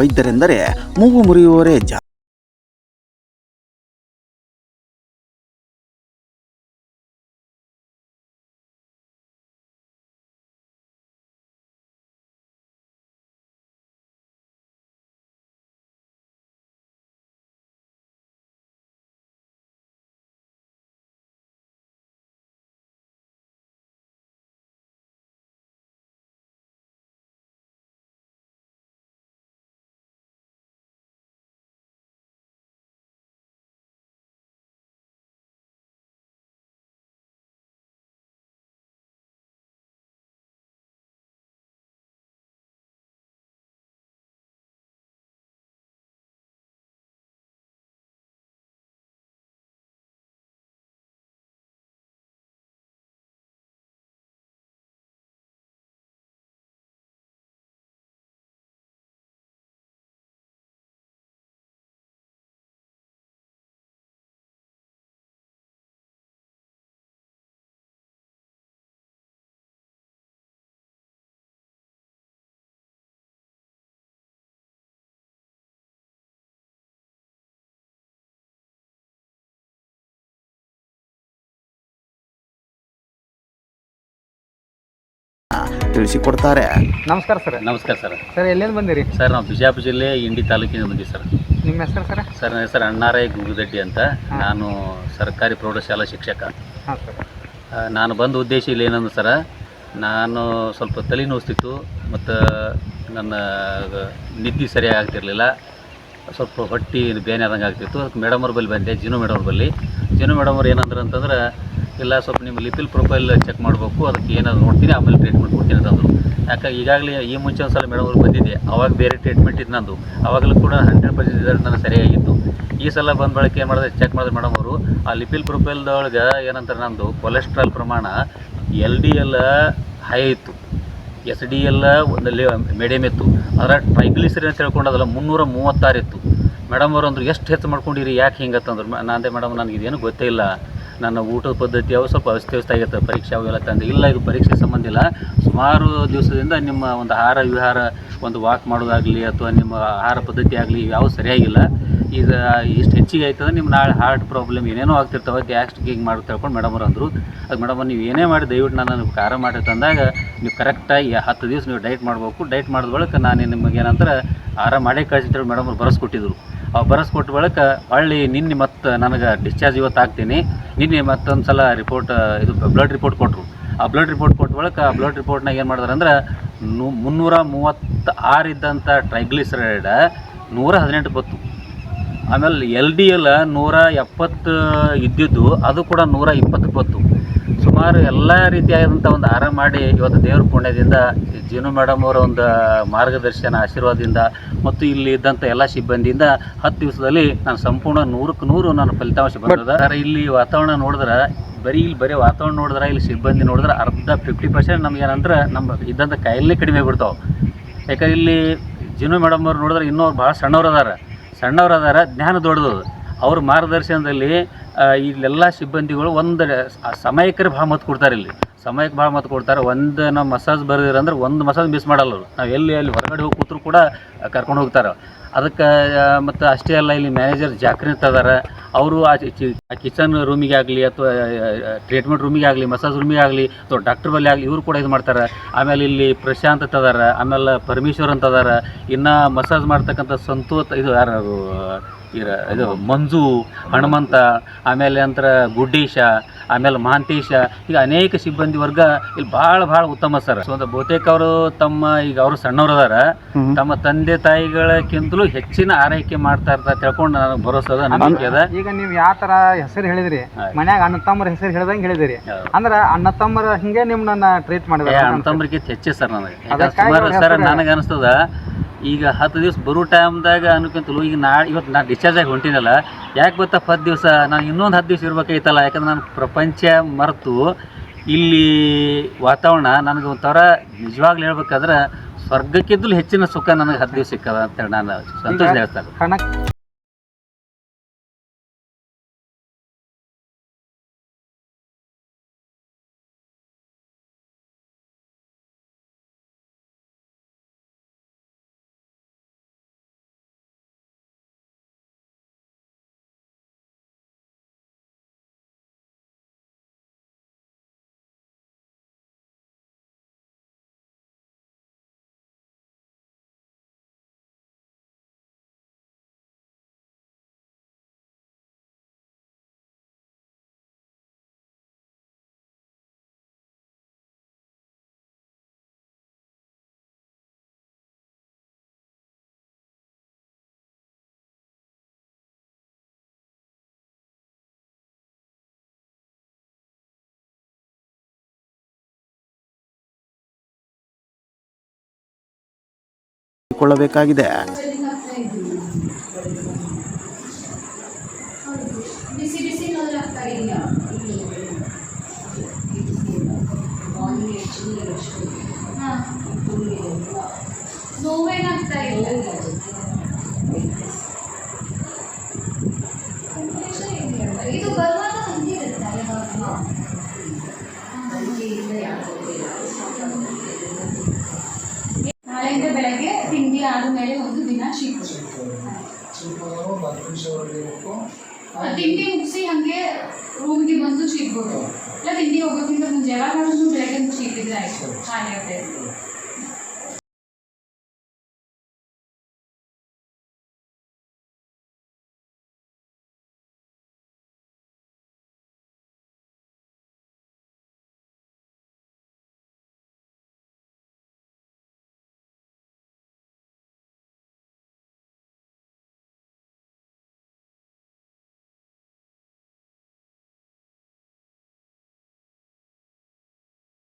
ವೈದ್ಯರೆಂದರೆ ಮೂಗು ಮುರಿಯುವವರೇ ತಿಳಿಸಿಕೊಡ್ತಾರೆ. ನಮಸ್ಕಾರ ಸರ್. ನಮಸ್ಕಾರ ಸರ್. ಸರ್ ಎಲ್ಲಿಂದ ಬಂದಿರಿ? ಸರ್ ನಾವು ಬಿಜಾಪುರ ಜಿಲ್ಲೆ ಇಂಡಿ ತಾಲೂಕಿನ ಬಂದಿವಿ ಸರ್. ನಿಮ್ಮ ಹೆಸರು ಸರ್? ಸರ್ ನನ್ನ ಹೆಸರು ಅಣ್ಣಾರೈ ಗುರುದಡ್ಡಿ ಅಂತ. ನಾನು ಸರ್ಕಾರಿ ಪ್ರೌಢಶಾಲಾ ಶಿಕ್ಷಕ. ಹಾಂ ಸರ್. ನಾನು ಬಂದ ಉದ್ದೇಶ ಇಲ್ಲಿ ಏನಂದ್ರೆ ಸರ ನಾನು ಸ್ವಲ್ಪ ತಲೆ ನೋಸ್ತಿತ್ತು ಮತ್ತು ನನ್ನ ನಿದ್ದೆ ಸರಿಯಾಗಿ ಆಗ್ತಿರಲಿಲ್ಲ. ಸ್ವಲ್ಪ ಹೊಟ್ಟೆ ಬೇನೆ ಆದಂಗೆ ಆಗ್ತಿತ್ತು. ಅದಕ್ಕೆ ಮೇಡಮ್ ಅವ್ರ ಬಳಿ ಬಂದೆ ಜಿನು ಮೇಡಮ್ ಅವ್ರ ಬಳಿ. ಜಿನು ಮೇಡಮ್ ಅವ್ರು ಏನಂದ್ರೆ ಅಂತಂದ್ರೆ ಇಲ್ಲ, ಸ್ವಲ್ಪ ನಿಮ್ಮ ಲಿಪಿಲ್ ಪ್ರೊಫೈಲ್ ಚೆಕ್ ಮಾಡಬೇಕು, ಅದಕ್ಕೆ ಏನಾದ್ರು ನೋಡ್ತೀನಿ, ಆಮೇಲೆ ಟ್ರೀಟ್ಮೆಂಟ್ ಕೊಡ್ತೀನಿ ಅಂತಂದರು. ಯಾಕೆ ಈಗಾಗಲೇ ಈ ಮುಂಚೆ ಒಂದು ಸಲ ಮೇಡಮ್ ಅವ್ರು ಬಂದಿದ್ದೆ, ಅವಾಗ ಬೇರೆ ಟ್ರೀಟ್ಮೆಂಟ್ ಇತ್ತು ನಂದು. ಅವಾಗಲೂ ಕೂಡ ಹಂಡ್ರೆಡ್ ಪರ್ಸೆಂಟ್ ರಿಸಲ್ಟ್ ನನಗೆ ಸರಿಯಾಗಿತ್ತು. ಈ ಸಲ ಬಂದ ಬಳಿಕ ಏನು ಮಾಡಿದೆ ಚೆಕ್ ಮಾಡಿದೆ ಮೇಡಮ್ ಅವರು. ಆ ಲಿಪಿಲ್ ಪ್ರೊಫೈಲ್ದೊಳಗೆ ಏನಂತಾರೆ ನಂದು ಕೊಲೆಸ್ಟ್ರಾಲ್ ಪ್ರಮಾಣ ಎಲ್ ಡಿ ಎಲ್ ಹೈ ಇತ್ತು. ಎಸ್ ಡಿ ಎಲ್ ಒಂದು ಮೀಡಿಯಮ್ ಇತ್ತು. ಅದರ ಟ್ರೈಗ್ಲಿಸರಿ ಅಂತ ಹೇಳ್ಕೊಂಡದಲ್ಲ ಮುನ್ನೂರ ಮೂವತ್ತಾರು ಇತ್ತು. ಮೇಡಮ್ ಅವರು ಅಂದರು, ಎಷ್ಟು ಹೆಚ್ಚು ಮಾಡ್ಕೊಂಡಿರಿ, ಯಾಕೆ ಹಿಂಗತ್ತಂದ್ರೆ? ನಾನೇ ಮೇಡಮ್ ನನಗೆ ಇದೇನು ಗೊತ್ತೇ ಇಲ್ಲ. ನನ್ನ ಊಟದ ಪದ್ಧತಿ ಅವು ಸ್ವಲ್ಪ ಅಸ್ತವ್ಯಸ್ತ ಆಗೈತೆ ಪರೀಕ್ಷೆ ಅವೆಲ್ಲ ತಂದೆ. ಇಲ್ಲ, ಇದು ಪರೀಕ್ಷೆ ಸಂಬಂಧ ಇಲ್ಲ. ಸುಮಾರು ದಿವಸದಿಂದ ನಿಮ್ಮ ಒಂದು ಆಹಾರ ವಿಹಾರ ಒಂದು ವಾಕ್ ಮಾಡೋದಾಗಲಿ ಅಥವಾ ನಿಮ್ಮ ಆಹಾರ ಪದ್ಧತಿ ಆಗಲಿ ಯಾವ ಸರಿಯಾಗಿಲ್ಲ. ಈಗ ಇಷ್ಟು ಹೆಚ್ಚಿಗೆ ಆಯ್ತದೆ ನಿಮ್ಮ ನಾಳೆ ಹಾರ್ಟ್ ಪ್ರಾಬ್ಲಮ್ ಏನೇನೋ ಆಗ್ತಿರ್ತಾವೆ ಗ್ಯಾಸ್ಟ್ರಿಕ್ ಹಿಂಗೆ ಮಾಡಿ ತಿಳ್ಕೊಂಡು ಮೇಡಮ್ ಅವ್ರು ಅಂದರು. ಅದು ಮೇಡಮ್ ನೀವು ಏನೇ ಮಾಡಿ ದಯವಿಟ್ಟು ನಾನು ನನಗೆ ಖಾರ ಮಾಡಿ ತಂದಾಗ ನೀವು ಕರೆಕ್ಟಾಗಿ ಹತ್ತು ದಿವಸ ನೀವು ಡೈಟ್ ಮಾಡಬೇಕು. ಡೈಟ್ ಮಾಡಿದ ಬಳಿಕ ನಾನು ನಿಮಗೆ ಏನಂದ್ರೆ ಆಹಾರ ಮಾಡೇ ಮೇಡಮ್ ಅವ್ರು ಬರೆಸ್ಕೊಟ್ಟಿದ್ರು ಬರೆಸ್ಕೊಟ್ಟ ಬಳಿಕ ಹಳ್ಳಿ ನಿನ್ನೆ ಮತ್ತೆ ನನಗೆ ಡಿಸ್ಚಾರ್ಜ್ ಇವತ್ತು ಆಗ್ತೀನಿ ನಿನ್ನೆ ಮತ್ತೊಂದು ಸಲ ರಿಪೋರ್ಟ್ ಇದು ಬ್ಲಡ್ ರಿಪೋರ್ಟ್ ಕೊಟ್ಟರು ಆ ಬ್ಲಡ್ ರಿಪೋರ್ಟ್ ಕೊಟ್ಟ ಬಳಿಕ ಆ ಬ್ಲಡ್ ರಿಪೋರ್ಟ್ನಾಗ ಏನು ಮಾಡಿದಾರೆ ಅಂದ್ರೆ ನೂ, ಮುನ್ನೂರ ಮೂವತ್ತ ಆರು ಇದ್ದಂಥ ಟ್ರೈಗ್ಲಿಸರೈಡ್ ನೂರ ಹದಿನೆಂಟು ಬತ್ತು. ಆಮೇಲೆ ಎಲ್ ಡಿ ಎಲ್ ನೂರ ಎಪ್ಪತ್ತು ಇದ್ದಿದ್ದು ಅದು ಕೂಡ ನೂರ ಇಪ್ಪತ್ತು ಬತ್ತು. ಸುಮಾರು ಎಲ್ಲ ರೀತಿಯಾದಂಥ ಒಂದು ಆಹಾರ ಮಾಡಿ ಇವತ್ತು ದೇವ್ರ ಪುಣ್ಯದಿಂದ ಜೀನು ಮೇಡಮ್ ಅವರ ಒಂದು ಮಾರ್ಗದರ್ಶನ ಆಶೀರ್ವಾದದಿಂದ ಮತ್ತು ಇಲ್ಲಿ ಇದ್ದಂಥ ಎಲ್ಲ ಸಿಬ್ಬಂದಿಯಿಂದ ಹತ್ತು ದಿವಸದಲ್ಲಿ ನಾನು ಸಂಪೂರ್ಣ ನೂರಕ್ಕೆ ನೂರು ನಾನು ಫಲಿತಾಂಶ ಬಂದದ. ಸರ್ ಇಲ್ಲಿ ವಾತಾವರಣ ನೋಡಿದ್ರೆ ಬರೀ ಇಲ್ಲಿ ಬರೀ ವಾತಾವರಣ ನೋಡಿದ್ರೆ ಇಲ್ಲಿ ಸಿಬ್ಬಂದಿ ನೋಡಿದ್ರೆ ಅರ್ಧ ಫಿಫ್ಟಿ ಪರ್ಸೆಂಟ್ ನಮ್ಗೆ ಏನಂದ್ರೆ ನಮ್ಮ ಇದ್ದಂಥ ಕಾಯಿಲೆ ಕಡಿಮೆ ಬಿಡ್ತಾವೆ ಯಾಕಂದ್ರೆ ಇಲ್ಲಿ ಜಿನು ಮೇಡಮ್ ಅವ್ರು ನೋಡಿದ್ರೆ ಇನ್ನೂ ಅವ್ರು ಭಾಳ ಸಣ್ಣವ್ರು ಅದಾರ. ಸಣ್ಣವ್ರು ಅದಾರ ಜ್ಞಾನ ದೊಡ್ಡದು. ಅವ್ರ ಮಾರ್ಗದರ್ಶನದಲ್ಲಿ ಇಲ್ಲೆಲ್ಲ ಸಿಬ್ಬಂದಿಗಳು ಒಂದು ಸಮಯಕ್ಕೆ ಭಾಳ ಮತ್ತು ಕೊಡ್ತಾರೆ ಇಲ್ಲಿ. ಸಮಯಕ್ಕೆ ಭಾಳ ಮತ್ತು ಕೊಡ್ತಾರೆ. ಒಂದು ನಾವು ಮಸಾಜ್ ಬರ್ದಿರಂದ್ರೆ ಒಂದು ಮಸಾಜ್ ಮಿಸ್ ಮಾಡಲ್ಲ ನಾವು ಎಲ್ಲಿ ಅಲ್ಲಿ ಹೊರಗಡೆ ಹೋಗಿ ಕೂತ್ರು ಕೂಡ ಕರ್ಕೊಂಡು ಹೋಗ್ತಾರೆ. ಅದಕ್ಕೆ ಮತ್ತು ಅಷ್ಟೇ ಅಲ್ಲ, ಇಲ್ಲಿ ಮ್ಯಾನೇಜರ್ ಜಾಕ್ರಿತ್ ಅದಾರ ಅವರು ಆ ಕಿಚನ್ ರೂಮಿಗೆ ಆಗಲಿ ಅಥವಾ ಟ್ರೀಟ್ಮೆಂಟ್ ರೂಮಿಗೆ ಆಗಲಿ ಮಸಾಜ್ ರೂಮಿಗೆ ಆಗಲಿ, ಅಥವಾ ಡಾಕ್ಟರ್ ಬಳಿ ಆಗಲಿ, ಇವರು ಕೂಡ ಇದು ಮಾಡ್ತಾರೆ. ಆಮೇಲೆ ಇಲ್ಲಿ ಪ್ರಶಾಂತ್ ಅಂತ ಅದಾರ ಆಮೇಲೆ ಪರಮೇಶ್ವರ್ ಅಂತ ಅದಾರ ಇನ್ನು ಮಸಾಜ್ ಮಾಡ್ತಕ್ಕಂಥ ಸಂತೋತ್ ಇದು ಯಾರು ಇದು ಮಂಜು ಹನುಮಂತ, ಆಮೇಲೆ ಅಂತರ ಗುಡ್ಡೀಶ ಆಮೇಲೆ ಮಹಾಂತೇಶ ಈಗ ಅನೇಕ ಸಿಬ್ಬಂದಿ ವರ್ಗ ಇಲ್ಲಿ ಬಹಳ ಭಾಳ ಉತ್ತಮ ಸರ್. ಸೊ ಬಹುತೇಕ ಅವರು ತಮ್ಮ ಈಗ ಅವರು ಸಣ್ಣವ್ರು ಅದಾರ. ತಮ್ಮ ತಂದೆ ತಾಯಿಗಳಕ್ಕಿಂತಲೂ ಹೆಚ್ಚಿನ ಆರೈಕೆ ಮಾಡ್ತಾ ಇರ್ತಾರೆ ತಿಳ್ಕೊಂಡು ನನಗೆ ಭರೋಸೆ ಅದ ನಂಬಿಕೆ ಅದ. ಈಗ ನೀವು ಯಾವ ತರ ಹೆಸರು ಹೇಳಿದ್ರಿ. ಮನ್ಯಾಗ ಅಣ್ಣ ತಮ್ಮರ ಹೆಸರು ಹೇಳ್ದಂಗೆ ಹೇಳಿದಿರಿ. ಅಂದ್ರೆ ಅಣ್ಣ ತಮ್ಮರ ಹಿಂಗೆ ನಿಮ್ಮನ್ನ ಟ್ರೀಟ್ ಮಾಡಿದ್ರೆ. ಅಣ್ಣ ತಮ್ಮರಿಗೆ ಹೆಚ್ಚೆ ಸರ್ ನನಗೆ. ಸುಮಾರು ಸರ್ ನನಗೆ ಅನಿಸ್ತದ ಈಗ ಹತ್ತು ದಿವಸ ಬರೋ ಟೈಮ್ದಾಗ ಅನ್ಕೊಂತಲು ಈಗ ನಾ ಇವತ್ತು ನಾನು ಡಿಸ್ಚಾರ್ಜ್ ಆಗಿ ಹೊಂಟಿನಲ್ಲ ಯಾಕೆ ಗೊತ್ತಪ್ಪ ಹತ್ತು ದಿವಸ? ನಾನು ಇನ್ನೊಂದು ಹತ್ತು ದಿವಸ ಇರ್ಬೇಕಾಯ್ತಲ್ಲ ಯಾಕಂದ್ರೆ ನಾನು ಪ್ರಪಂಚ ಮರೆತು ಇಲ್ಲಿ ವಾತಾವರಣ ನನಗೆ ಒಂಥರ ನಿಜವಾಗ್ಲೂ ಹೇಳ್ಬೇಕಾದ್ರೆ ಸ್ವರ್ಗಕ್ಕಿದ್ದಲು ಹೆಚ್ಚಿನ ಸುಖ ನನಗೆ ಹತ್ತು ದಿವಸ ಸಿಕ್ಕದ ಅಂತೇಳಿ ನಾನು ಸಂತೋಷ ಹೇಳ್ತಾರೆ ಮಾಡಿಕೊಳ್ಳಬೇಕಾಗಿದೆ. ನೋವೇನಾಗ್ತಾ ಇಲ್ಲ ಇದು ಬರುವಾಗ ಹಂಗೆ ಇರುತ್ತೆ ಯಾವಾಗ್ಲೂ? ನಾಳೆಯಿಂದ ಬೆಳಗ್ಗೆ ತಿಂಡಿ ಆದಮೇಲೆ ಒಂದು ದಿನ ಶೀತ ತಿಂಡಿ ಮುಗಿಸಿ ಹಂಗೆ ರೂಮ್ಗೆ ಬಂದು ಶೀಟ್ಬೋದು ಇಲ್ಲ ತಿಂಡಿ ಹೋಗೋಕ್ಕಿಂತ ಮುಂಚೆ ಯಾವಾಗಾದ್ರೂ ಬೆಳಗ್ಗೆ ಶೀತಿದ್ರೆ ಆಯ್ತು. ಹಾಗೆ